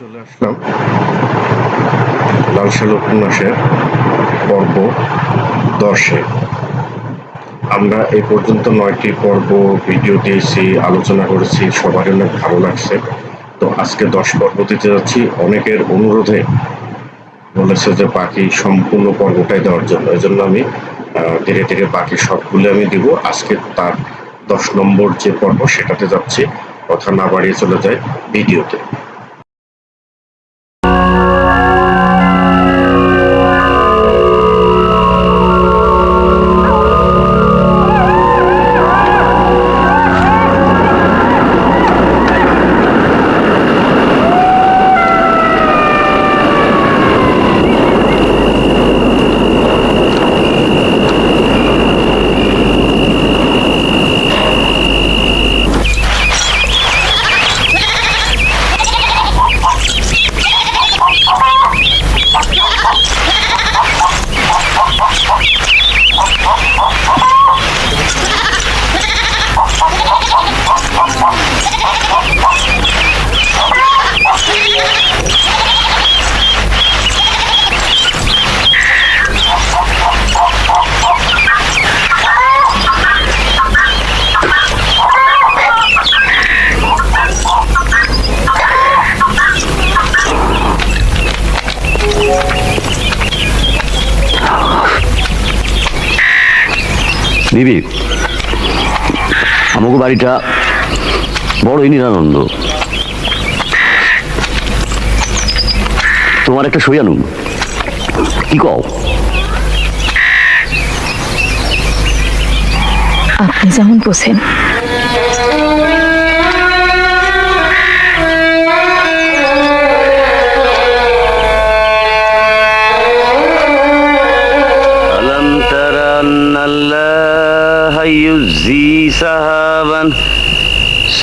চলে আসলাম। লালসাল উপন্যাসের পর্ব দশে। আমরা এই পর্যন্ত নয়টি পর্ব ভিডিও দিয়েছি, আলোচনা করেছি সবারই অনেক ভালো লাগছে। তো আজকে দশ পর্ব দিতে যাচ্ছি। অনেকের অনুরোধে বলেছে যে বাকি সম্পূর্ণ পর্বটাই দেওয়ার জন্য। এই জন্য আমি ধীরে ধীরে বাকি সবগুলো আমি দিব। আজকে তার দশ নম্বর যে পর্ব, সেটাতে যাচ্ছি। কথা না বাড়িয়ে চলে যায় ভিডিওতে। দিদি আমাকে বাড়িটা বড়ই নিরানন্দ তোমার একটা সই আনুন কি কও আপনি যেমন বোঝেন ألم تر أن الله يزي سحابا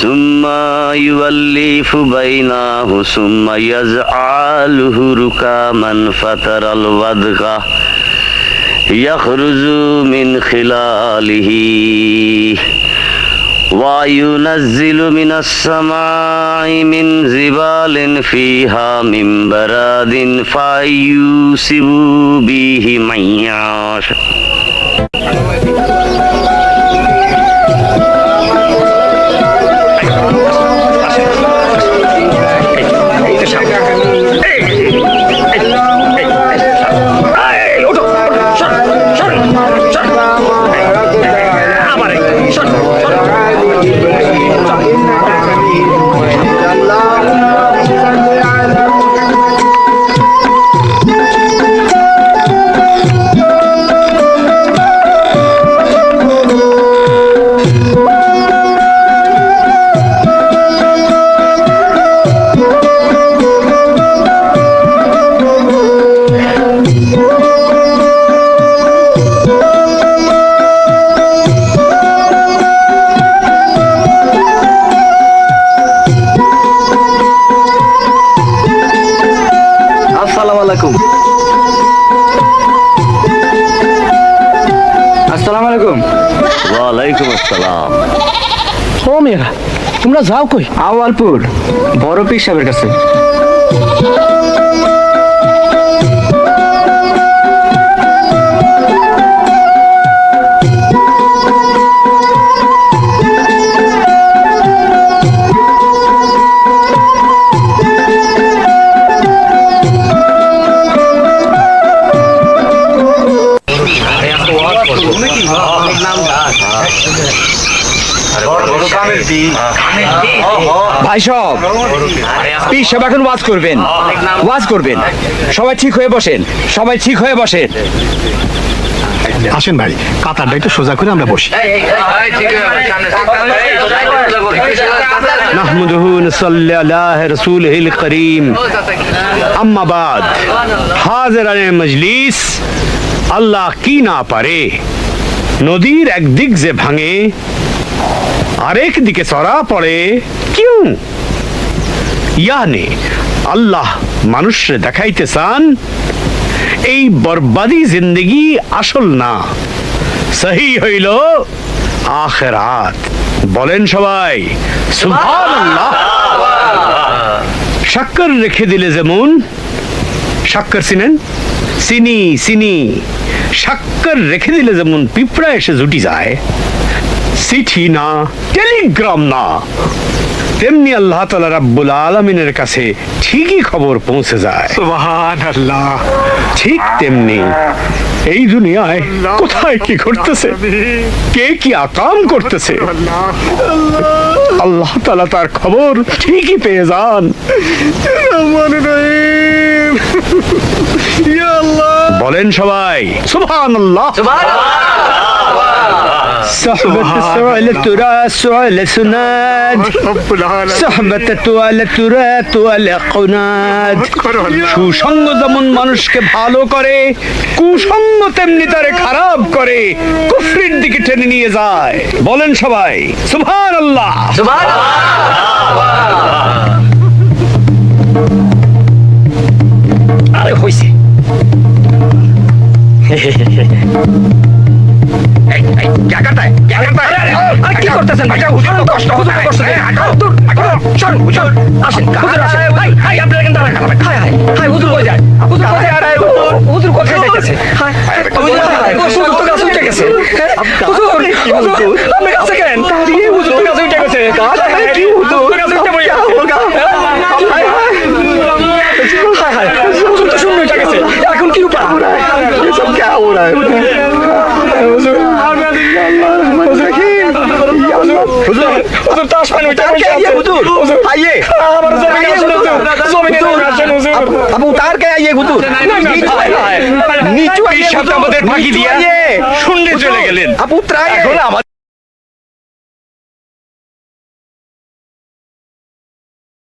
ثم يولف بينه ثم يجعله ركاما فترى الودغ يخرج من خلاله. وينزل من السماء من زبال فيها من براد فيوسب به من يشاء ও মেয়েরা তোমরা যাও কই? আওয়ালপুর বড় পীর সাহেবের কাছে। ভাই সব পীর সাহেব এখন ওয়াজ করবেন। ওয়াজ করবেন। সবাই ঠিক হয়ে বসেন। সবাই ঠিক হয়ে বসেন। আসেন ভাই কাতারটা একটু সোজা করে আমরা বসি আল্লাহ কি না পারে নদীর একদিক যে ভাঙে আরেক দিকে চড়া পড়ে কিউ ইয়ানে আল্লাহ মানুষরে দেখাইতে চান এই বরবাদি জিন্দগি আসল না। সহি হইল আখেরাত। বলেন সবাই সাক্কর রেখে দিলে যেমন সাক্কর চিনেন? চিনি চিনি। সাক্কর রেখে দিলে যেমন পিঁপড়া এসে জুটি যায়, চিঠি না, টেলিগ্রাম না। তেমনি আল্লাহ তালা রাব্বুল আলমিনের কাছে ঠিকই খবর পৌঁছে যায়। ঠিক তেমনি এই দুনিয়ায় কোথায় কি ঘটতেছে? কে কি আকাম করতেছে? আল্লাহ তালা তার খবর ঠিকই পেয়ে যান। বলেন সবাই সুবহান আল্লাহ صحبة السؤال تراس على سناد صحبة তোয়ালে তুরা তোয়ালে কনাদ সুসঙ্গ যেমন মানুষকে ভালো করে কুসঙ্গ তেমনি তারে খারাপ করে কুফরির দিকে টেনে নিয়ে যায় বলেন সবাই সুবহান আল্লাহ আরে হইছে কি করতেছেন ভাই? কষ্ট কষ্ট। হুজুর, আসেন, হুজুর আসেন। হাই, হাই, আপনারা কিন্তু। হাই, হাই, হাই, হুজুর হয়ে যায়? হুজুর কোথায়? হুজুর, হুজুর কোথায় যাইতেছে? আইয়ে আইয়ে আমার আপু তার কে আইয়ে হুজুর নিচু আইয়ে আমাদের ফাঁকি দিয়ে শুনলে চলে গেলেন আপু ত্রায় এখন আমাদের